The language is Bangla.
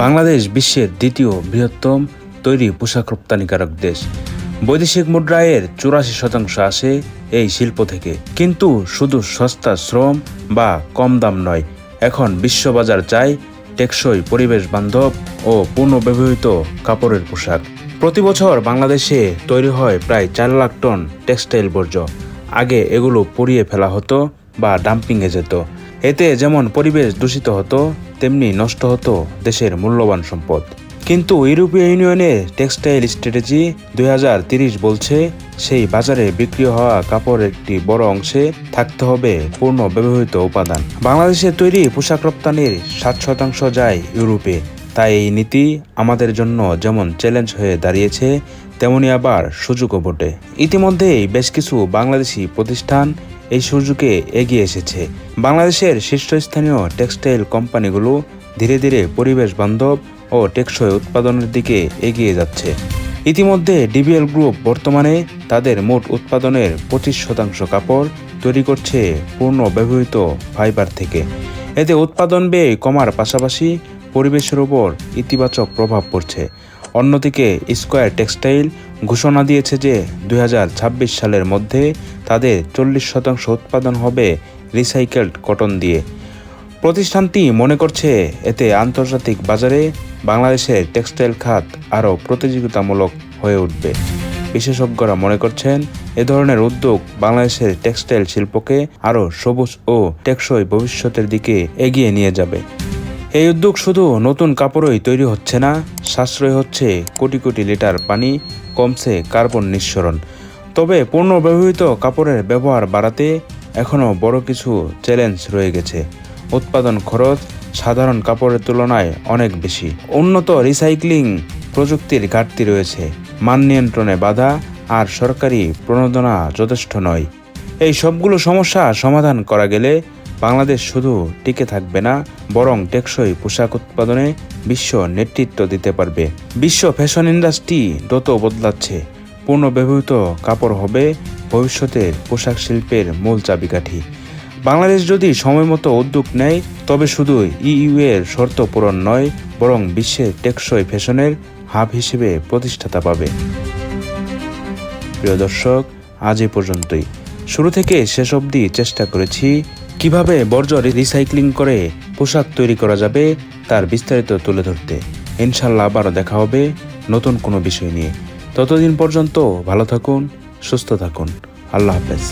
বাংলাদেশ বিশ্বের দ্বিতীয় বৃহত্তম তৈরি পোশাক রপ্তানিকারক দেশ। বৈদেশিক মুদ্রায়ের চুরাশি শতাংশ আসে এই শিল্প থেকে। কিন্তু শুধু সস্তা শ্রম বা কম দাম নয়, এখন বিশ্ববাজার চায় টেকসই পরিবেশ বান্ধব ও পুনর্ব্যবহৃত কাপড়ের পোশাক। প্রতি বছর বাংলাদেশে তৈরি হয় প্রায় চার লাখ টন টেক্সটাইল বর্জ্য। আগে এগুলো পুড়িয়ে ফেলা হতো বা ডাম্পিংয়ে যেত। এতে যেমন পরিবেশ দূষিত হতো তেমনি নষ্ট হতো দেশের মূল্যবান সম্পদ। কিন্তু ইউরোপীয় ইউনিয়নের টেক্সটাইল স্ট্র্যাটেজি দুই বলছে, সেই বাজারে বিক্রি হওয়া কাপড়ের একটি বড় অংশে থাকতে হবে পূর্ণ ব্যবহৃত উপাদান। বাংলাদেশে তৈরি পোশাক রপ্তানির সাত শতাংশ যায় ইউরোপে। তাই এই নীতি আমাদের জন্য যেমন চ্যালেঞ্জ হয়ে দাঁড়িয়েছে, তেমনি আবার সুযোগও বটে। ইতিমধ্যেই বেশ কিছু বাংলাদেশি প্রতিষ্ঠান এই সুযোগে এগিয়ে এসেছে। বাংলাদেশের শীর্ষস্থানীয় টেক্সটাইল কোম্পানিগুলো ধীরে ধীরে পরিবেশ বান্ধব ও টেকসই উৎপাদনের দিকে এগিয়ে যাচ্ছে। ইতিমধ্যে ডিবিএল গ্রুপ বর্তমানে তাদের মোট উৎপাদনের পঁচিশ শতাংশ কাপড় তৈরি করছে পূর্ণ ব্যবহৃত ফাইবার থেকে। এতে উৎপাদন ব্যয় কমার পাশাপাশি পরিবেশের উপর ইতিবাচক প্রভাব পড়ছে। অন্যদিকে স্কোয়ার টেক্সটাইল ঘোষণা দিয়েছে যে দু হাজার ছাব্বিশ সালের মধ্যে তাদের চল্লিশ শতাংশ উৎপাদন হবে রিসাইকেলড কটন দিয়ে। প্রতিষ্ঠানটি মনে করছে এতে আন্তর্জাতিক বাজারে বাংলাদেশের টেক্সটাইল খাত আরও প্রতিযোগিতামূলক হয়ে উঠবে। বিশেষজ্ঞরা মনে করছেন এ ধরনের উদ্যোগ বাংলাদেশের টেক্সটাইল শিল্পকে আরও সবুজ ও টেকসই ভবিষ্যতের দিকে এগিয়ে নিয়ে যাবে। এই উদ্যোগ শুধু নতুন কাপড়ই তৈরি হচ্ছে না, সাশ্রয় হচ্ছে কোটি কোটি লিটার পানি, কমছে কার্বন নিঃসরণ। তবে পুনর্ব্যবহৃত কাপড়ের ব্যবহার বাড়াতে এখনও বড় কিছু চ্যালেঞ্জ রয়ে গেছে। উৎপাদন খরচ সাধারণ কাপড়ের তুলনায় অনেক বেশি। উন্নত রিসাইক্লিং প্রযুক্তির ঘাটতি রয়েছে। মান নিয়ন্ত্রণে বাধা আর সরকারি প্রণোদনা যথেষ্ট নয়। এই সবগুলো সমস্যা সমাধান করা গেলে বাংলাদেশ শুধু টিকে থাকবে না, বরং টেকসই পোশাক উৎপাদনে বিশ্ব নেতৃত্ব দিতে পারবে। বিশ্ব ফ্যাশন ইন্ডাস্ট্রি দ্রুত বদলাচ্ছে। পূর্ণ ব্যবহৃত কাপড় হবে ভবিষ্যতের পোশাক শিল্পের মূল চাবিকাঠি। বাংলাদেশ যদি সময়মতো উদ্যোগ নেয়, তবে শুধু ইইউ এর শর্ত পূরণ নয়, বরং বিশ্বের টেকসই ফ্যাশনের হাব হিসেবে প্রতিষ্ঠাতা পাবে। প্রিয় দর্শক, আজ এ পর্যন্তই। শুরু থেকে শেষ অবধি চেষ্টা করেছি কীভাবে বর্জ্য রিসাইক্লিং করে পোশাক তৈরি করা যাবে তার বিস্তারিত তুলে ধরতে ইনশাল্লাহ আবারও দেখা হবে নতুন কোনো বিষয় নিয়ে। ততদিন পর্যন্ত ভালো থাকুন, সুস্থ থাকুন। আল্লাহ হাফেজ।